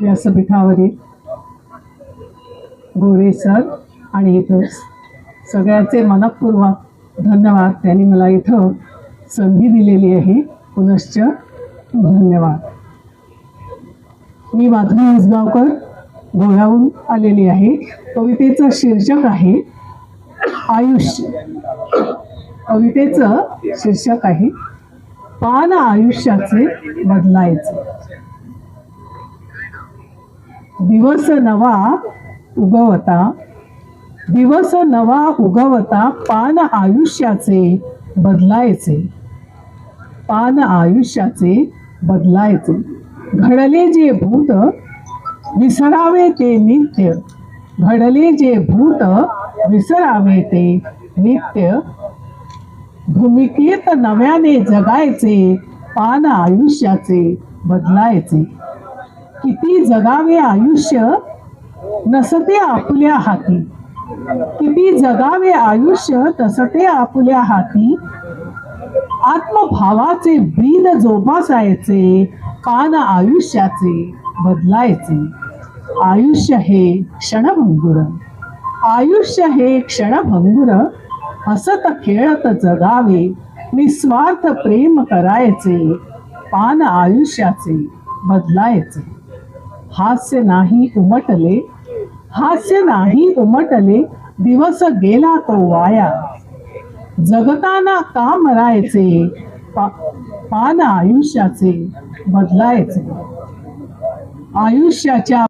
व्यासपीठावरील गोरे sir आणि इथं सगळ्याचे मनपूर्वक धन्यवाद. त्यांनी मला इथं संधी दिलेली आहे. पुनश्च धन्यवाद. मी माधुरी हिसगावकर गोव्याहून आलेली आहे. कवितेचं शीर्षक आहे आयुष्य. कवितेचं शीर्षक आहे पान आयुष्याचे बदलायचे. दिवस नवा उगवता दिवस नवा उगवता पान आयुष्याचे बदलायचे. पान आयुष्याचे बदलायचे. घडले जे भूत विसरावे ते नित्य. घडले जे भूत विसरावे ते नित्य. भूमिकेत नव्याने जगायचे पान आयुष्याचे बदलायचे. किती जगावे आयुष्य नसते आपल्या हाती. किती जगावे आयुष्य तसते आपल्या हाती. आत्मभावाचे बीज जोपासायचे पान आयुष्याचे बदलायचे. आयुष्य हे क्षणभंगुर. आयुष्य हे क्षणभंगुर. हसत खेळत जगावे निस्वार्थ प्रेम करायचे पान आयुष्याचे बदलायचे. हास्य नाही उमटले हास्य नाही उमटले दिवस गेला तो वाया. जगताना का मरायचे पा, पान आयुष्याचे बदलायचे. आयुष्याच्या